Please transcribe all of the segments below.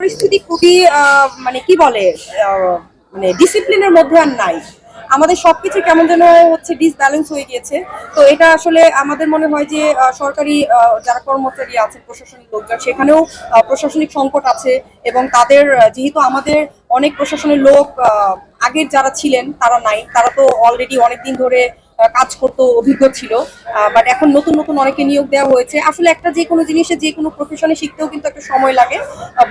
পরিস্থিতি খুবই মানে কি বলে মানে ডিসিপ্লিনের মধ্যে আর নাই। আমাদের সবকিছু কেমন যেন হচ্ছে ডিসব্যালেন্স হয়ে গিয়েছে। তো এটা আসলে আমাদের মনে হয় যে সরকারি যারা কর্মচারী আছে, প্রশাসনিক লোকজন, সেখানেও প্রশাসনিক সংকট আছে এবং তাদের যেহেতু আমাদের অনেক প্রশাসনের লোক আগের যারা ছিলেন, তারা নাই। তারা তো অলরেডি অনেকদিন ধরে কাজ করতো, অভিজ্ঞ ছিল। বাট এখন নতুন নতুন অনেকে নিয়োগ দেওয়া হয়েছে। আসলে একটা যে কোনো জিনিসে, যে কোনো প্রফেশনে শিখতেও কিন্তু একটা সময় লাগে।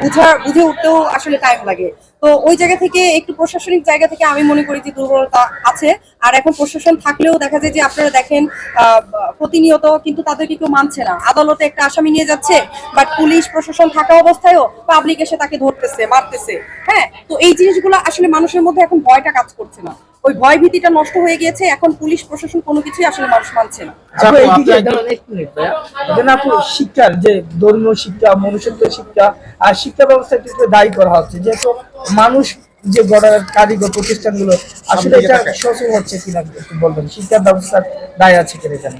বুঝার বুঝে উঠতেও আসলে টাইম লাগে। তো ওই জায়গা থেকে, একটু প্রশাসনিক জায়গা থেকে আমি মনে করি যে দুর্বলতা আছে। আর এখন প্রশাসন থাকলেও দেখা যায় যে আপনারা দেখেন প্রতিনিয়ত কিন্তু তাদেরকে কেউ মানছে না। আদালতে একটা আসামি নিয়ে যাচ্ছে বাট পুলিশ, প্রশাসন থাকা অবস্থায়ও পাবলিক এসে তাকে ধরতেছে, মারতেছে। হ্যাঁ? তো এই জিনিসগুলো আসলে মানুষের মধ্যে এখন ভয়টা কাজ করছে না। ওই ভয় ভীতিটা নষ্ট হয়ে গিয়েছে এখন পুলিশ প্রশাসন কোনো কিছুই আসলে মানুষ মানছে না। আপু শিক্ষার যে ধর্মীয় শিক্ষা মনুষ্যত্ব শিক্ষা আর শিক্ষা ব্যবস্থাকে একটু দায়ী করা হচ্ছে যেহেতু মানুষ যে গড়ার কারিগর প্রতিষ্ঠানগুলো আসলে এটা সচল হচ্ছে কিনা একটু বলবেন? শিক্ষা ব্যবস্থার দায় আছে কিনা এখানে?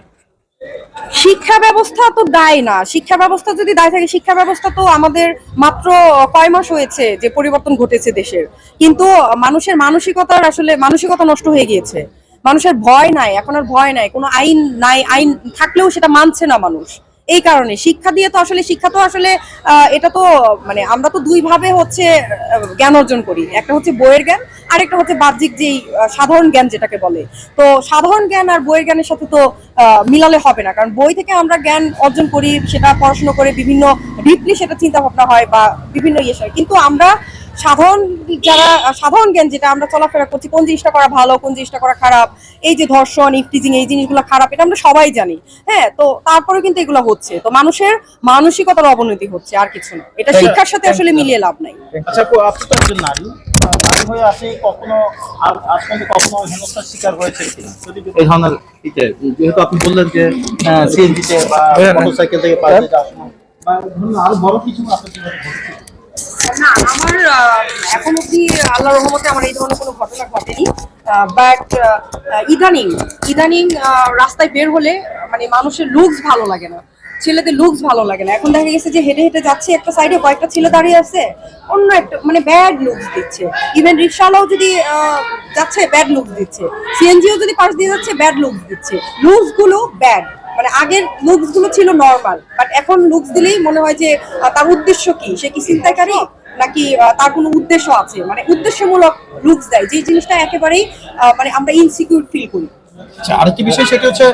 শিক্ষা ব্যবস্থা তো দায় না। শিক্ষা ব্যবস্থা যদি দায় থাকে, শিক্ষা ব্যবস্থা তো আমাদের মাত্র কয় মাস হয়েছে যে পরিবর্তন ঘটেছে দেশের। কিন্তু মানুষের মানসিকতার আসলে মানসিকতা নষ্ট হয়ে গিয়েছে। মানুষের ভয় নাই, এখন আর ভয় নাই, কোনো আইন নাই, আইন থাকলেও সেটা মানছে না মানুষ। এই কারণে। শিক্ষা দিয়ে তো আসলে, শিক্ষা তো আসলে এটা তো মানে আমরা তো দুই ভাবে হচ্ছে জ্ঞান অর্জন করি। একটা হচ্ছে বইয়ের জ্ঞান, আরেকটা হচ্ছে বাহ্যিক যেই সাধারণ জ্ঞান যেটাকে বলে। তো সাধারণ জ্ঞান আর বইয়ের জ্ঞানের সাথে তো মিলালে হবে না। কারণ বই থেকে আমরা জ্ঞান অর্জন করি, সেটা পড়াশোনা করে বিভিন্ন ডিপলি সেটা চিন্তা ভাবনা হয় বা বিভিন্ন ইয়ে হয়। কিন্তু আমরা সাধারণ যারা সাধারণ জ্ঞান যেটা আমরা চলাফেরা করছি কোন জিনিসটা করা ভালো কোন জিনিসটা করা খারাপ এই যে ধর্ষণ ইফটিজিং এই জিনিসগুলো খারাপ এটা আমরা সবাই জানি। হ্যাঁ তো তারপরে কিন্তু এগুলো হচ্ছে। তো মানুষের মানসিকতার অবনতি হচ্ছে আর কিছু না। এটা শিক্ষার সাথে আসলে মিলিয়ে লাভ নাই। আচ্ছা আপনি তো একজন নারী। আহ, নারী হয়ে আপনি কখনো আ- আজ পর্যন্ত কখনো হেনস্থার শিকার হয়েছে কিনা? যদি এই ধরনের ইতে, যেহেতু আপনি বললেন যে সিএনজিতে বা মোটরসাইকেল থেকে পাশে যাওয়ার সময় বা ধরুন আরও বড় কিছু আপনার না, আমার এখন অব্দি আল্লাহ রহমতে আমার এই ধরনের কোনো ঘটনা ঘটেনি। বাট ইদানিং ইদানিং রাস্তায় বের হলে মানে মানুষের লুকস ভালো লাগে না। ছেলেদের লুকস ভালো লাগে না। এখন দেখা গেছে যে হেঁটে হেঁটে যাচ্ছে, একটা সাইডে কয়েকটা ছেলে দাঁড়িয়ে আছে, অন্য একটা মানে ব্যাড লুকস দিচ্ছে। ইভেন রিক্সাওয়ালাও যদি যাচ্ছে ব্যাড লুকস দিচ্ছে। সিএনজিও যদি পাশ দিয়ে যাচ্ছে ব্যাড লুকস দিচ্ছে। লুকসগুলো ব্যাড মানে আগের লুকসগুলো ছিল নর্মাল বাট এখন লুকস দিলেই মনে হয় যে তার উদ্দেশ্য কি? সে কি চিন্তাকারী নাকি তার কোনো উদ্দেশ্য আছে? মানে উদ্দেশ্যমূলক লুকস দেয় যে জিনিসটা একেবারেই মানে আমরা ইনসিকিউর ফিল করি। আচ্ছা আরেকটি বিষয় সেটা হচ্ছে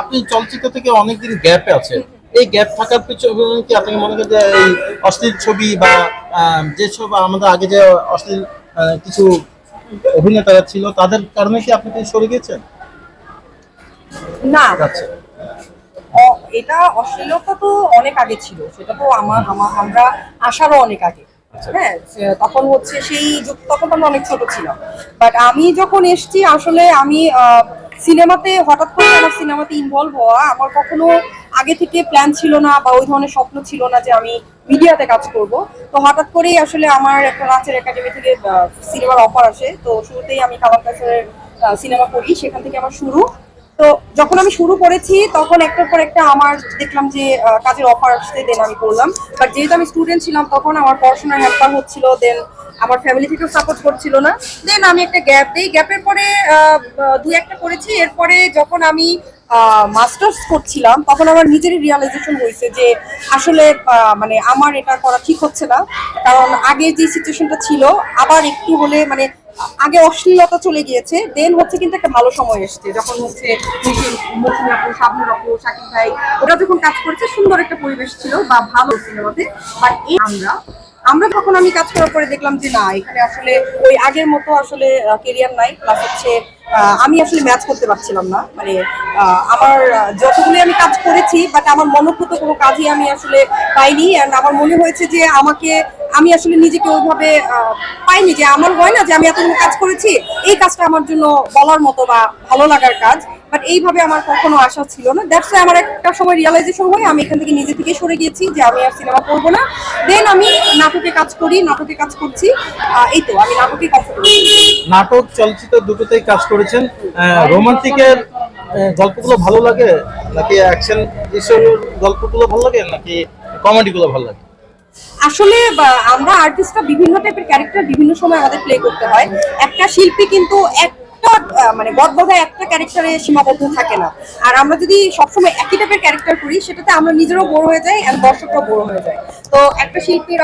আপনি চলচ্চিত্র থেকে অনেকদিন গ্যাপে আছে এই গ্যাপ থাকার পিছনে কি আপনি মনে করেন যে এই অশ্লীল ছবি বা যে সব আমাদের আগে যে অশ্লীল কিছু অভিনেতারা ছিল তাদের কারণে কি আপনি সরে গেছেন না। আচ্ছা। এটা অশ্লীলতা তো অনেক আগে ছিল সেটা তো আমার আমরা আসারও অনেক আগে। হ্যাঁ তখন হচ্ছে সেই যুগ, তখন আমরা অনেক ছোট ছিলাম। বাট আমি যখন এসছি, আসলে আমি সিনেমাতে হঠাৎ করে আমার সিনেমাতে ইনভলভ হওয়া আমার কখনো আগে থেকে প্ল্যান ছিল না বা ওই ধরনের স্বপ্ন ছিল না যে আমি মিডিয়াতে কাজ করব। তো হঠাৎ করেই আসলে আমার একটা নাচের একাডেমি থেকে সিনেমার অফার আসে। তো শুরুতেই আমি কালাম সিনেমা করি। সেখান থেকে আমার শুরু। তো যখন আমি শুরু করেছি, তখন একটার পর একটা আমার দেখলাম যে কাজের অফার আসছে দেন আমি করলাম। বাট যেহেতু আমি স্টুডেন্ট ছিলাম, তখন আমার পড়াশোনার হ্যাম্পার হচ্ছিল দেন আমার ফ্যামিলি থেকেও সাপোর্ট করছিল না। দেন আমি একটা গ্যাপ দিই গ্যাপের পরে দুই একটা করেছি। এরপরে যখন আমি মাস্টার্স করছিলাম, তখন আমার নিজেরই রিয়ালাইজেশন হয়েছে যে, আসলে মানে আমার এটা করা ঠিক হচ্ছে না। কারণ আগে যে সিচুয়েশনটা ছিল, আবার একটু হলে মানে আগে অশ্লীলতা চলে গিয়েছে দেন হচ্ছে কিন্তু একটা ভালো সময় এসছে, যখন হচ্ছে মৌসুমী আপু, শাবনুর আপু শাকিব ভাই, ওরা যখন কাজ করেছে, সুন্দর একটা পরিবেশ ছিল বা ভালো সিনেমাতে। বাট এই আমরা আমরা যখন আমি কাজ করার পরে দেখলাম যে না, এখানে আসলে ওই আগের মতো আসলে কেরিয়ার নাই প্লাস হচ্ছে আমি আসলে ম্যাচ করতে পারছিলাম না। মানে আমার যতগুলো আমি কাজ করেছি বাট আমার মনোভূত কোনো কাজই আমি আসলে পাইনি। অ্যান্ড আমার মনে হয়েছে যে আমাকে আমি আসলে নিজেকে ওইভাবে পাইনি যে আমার হয় না যে আমি এতগুলো কাজ করেছি, এই কাজটা আমার জন্য বলার মতো বা ভালো লাগার কাজ। বাট এইভাবে আমার কখনো আশা ছিল না। দ্যাটস আমার একটা সময় রিয়েলাইজেশন হয়, আমি এখান থেকে নিজে থেকে সরে গিয়েছি যে আমি আর সিনেমা করব না। দেন আমি নাটকে কাজ করি, নাটকে কাজ করছি। এই তো, আমি নাটকে কমফোর্টেবল নাটক, চলচ্চিত্র দুটোতেই কাজ করেছেন। রোমান্টিকের গল্পগুলো ভালো লাগে? নাকি অ্যাকশন গল্পগুলো ভালো লাগে? নাকি কমেডিগুলো ভালো লাগে? আসলে আমরা আর্টিস্টরা বিভিন্ন টাইপের ক্যারেক্টার বিভিন্ন সময় আমাদের প্লে করতে হয়। একটা শিল্পী কিন্তু একটা মানে গদবাধা একটা ক্যারেক্টারে সীমাবদ্ধ থাকে না। আর আমরা যদি সবসময় একই টাইপের ক্যারেক্টার করি, সেটাতে আমরা নিজেরও বড় হয়ে যাই আর দর্শকরাও বড় হয়ে যায়। তো একটা শিল্পীর